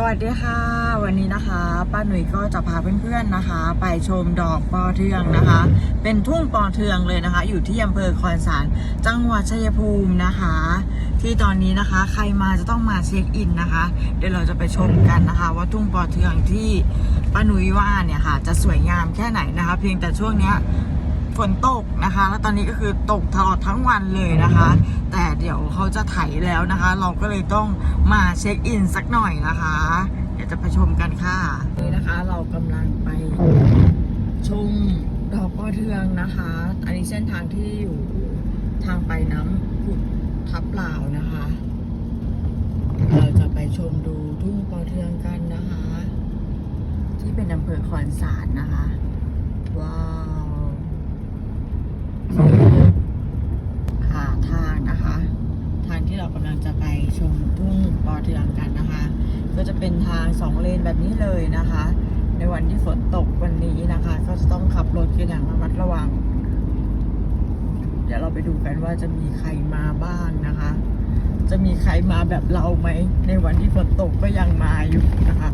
สวัสดีค่ะ วันนี้นะคะป้าหนุ่ยก็จะพาเพื่อนๆนะคะ ไปชมดอกปอเทืองนะคะ เป็นทุ่งปอเทืองเลยนะคะ อยู่ที่อำเภอคอนสารจังหวัดชัยภูมินะคะ ที่ตอนนี้นะคะใครมาจะต้องมาเช็คอินนะคะ เดี๋ยวเราจะไปชมกันนะคะ ว่าทุ่งปอเทืองที่ป้าหนุ่ยว่าเนี่ยค่ะ จะสวยงามแค่ไหนนะคะ เพียงแต่ช่วงเนี้ย ฝนตกนะคะ แล้วตอนนี้ก็คือตกตลอดทั้งวันเลยนะคะ แต่เดี๋ยวเขาจะไถแล้วนะคะ เราก็เลยต้องมาเช็คอินสักหน่อยนะคะ เดี๋ยวจะไปชมกันค่ะนี่นะคะ เรากำลังไปชมดอกปอเทืองนะคะ อันนี้เส้นทางที่อยู่ทางไปน้ำผุดทับลาวนะคะ เราจะไปชมดูทุ่งปอเทืองกันนะคะ ที่เป็นอำเภอคอนสารนะคะ ว้าว หาทางนะคะ ทางที่เรากำลังจะไปชมทุ่งปอเทืองกันนะคะ ก็จะเป็นทางสองเลนแบบนี้เลยนะคะ ในวันที่ฝนตกวันนี้นะคะ ก็จะต้องขับรถกันอย่างระมัดระวัง เดี๋ยวเราไปดูกันว่าจะมีใครมาบ้างนะคะ จะมีใครมาแบบเราไหม ในวันที่ฝนตกก็ยังมาอยู่นะคะ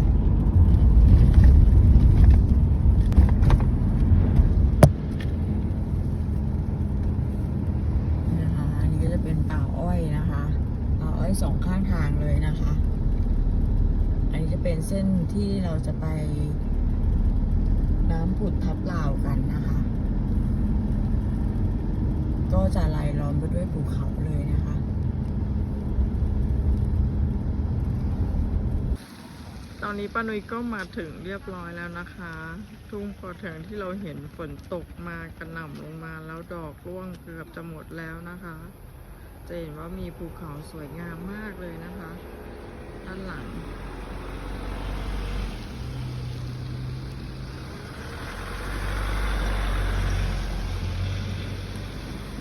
นะคะอันนี้ก็จะเป็นป่าอ้อยนะคะ สองข้างทางเลยนะคะ อันนี้จะเป็นเส้นที่เราจะไปน้ำผุดทับลาวกันนะคะ ก็จะลายล้อมไปด้วยภูเขาเลยนะคะ ตอนนี้ป้านุ้ยก็มาถึงเรียบร้อยแล้วนะคะ ทุ่งปอเทืองที่เราเห็นฝนตกมากระหน่ำลงมาแล้วดอกร่วงเกือบจะหมดแล้วนะคะ จะเห็นว่ามีภูเขาสวยงามมากเลยนะคะ ด้านหลัง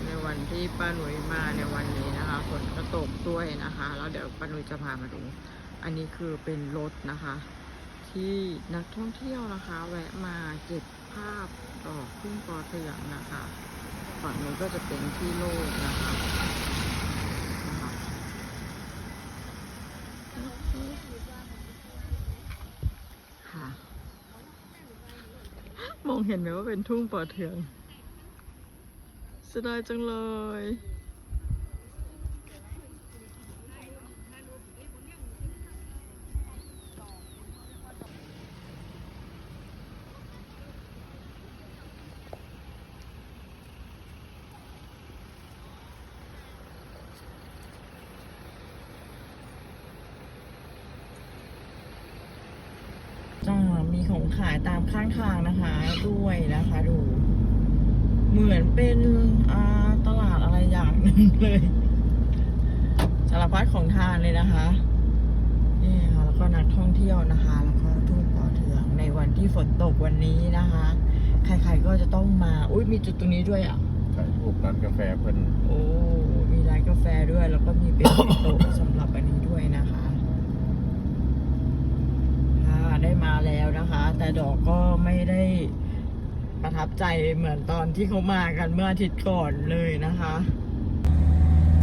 ในวันที่ป้าหนุ่ยมาในวันนี้นะคะฝนก็ตกด้วยนะคะ แล้วเดี๋ยวป้าหนุ่ยจะพามาดู อันนี้คือเป็นรถนะคะ ที่นักท่องเที่ยวนะคะ แวะมาเก็บภาพดอกทุ่งปอเทืองนะคะ ฝั่งนู้นก็จะเป็นที่โล่งนะคะค่ะ มองเห็นไหมว่าเป็นทุ่งปอเทืองเสียดายจังเลย อ่ามี ของขายตามข้างทางนะคะ ด้วยนะคะดู เหมือนเป็นอ่าตลาดอะไรอย่างหนึ่งเลยสารพัดของทานเลยนะคะนี่ค่ะแล้วก็นักท่องเที่ยวนะคะ แล้วก็ทุ่งปอเทืองในวันที่ฝนตกวันนี้นะคะ ใครๆก็จะต้องมาอุ้ยมีจุดตรงนี้ด้วยอะถ่ายรูปร้านกาแฟเพิ่นโอ้มีร้านกาแฟด้วย แล้วก็มีเป็นโต๊ะสำหรับอันนี้ด้วยนะคะค่ะได้มาแล้วนะคะ แต่ดอกก็ไม่ได้ประทับใจเหมือนตอนที่เขามากันเมื่ออาทิตย์ก่อนเลยนะคะ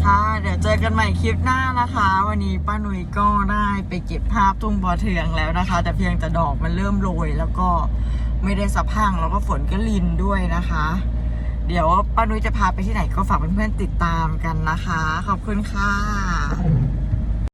ค่ะเดี๋ยวเจอกันใหม่คลิปหน้านะคะ วันนี้ป้าหนุ่ยก็ได้ไปเก็บภาพทุ่งบอเทืองแล้วนะคะ แต่เพียงแต่ดอกมันเริ่มโรยแล้วก็ไม่ได้สะพังแล้วก็ฝนก็ลินด้วยนะคะ เดี๋ยวป้านุ้ยจะพาไปที่ไหนก็ฝากเพื่อนๆติดตามกันนะคะ ขอบคุณค่ะ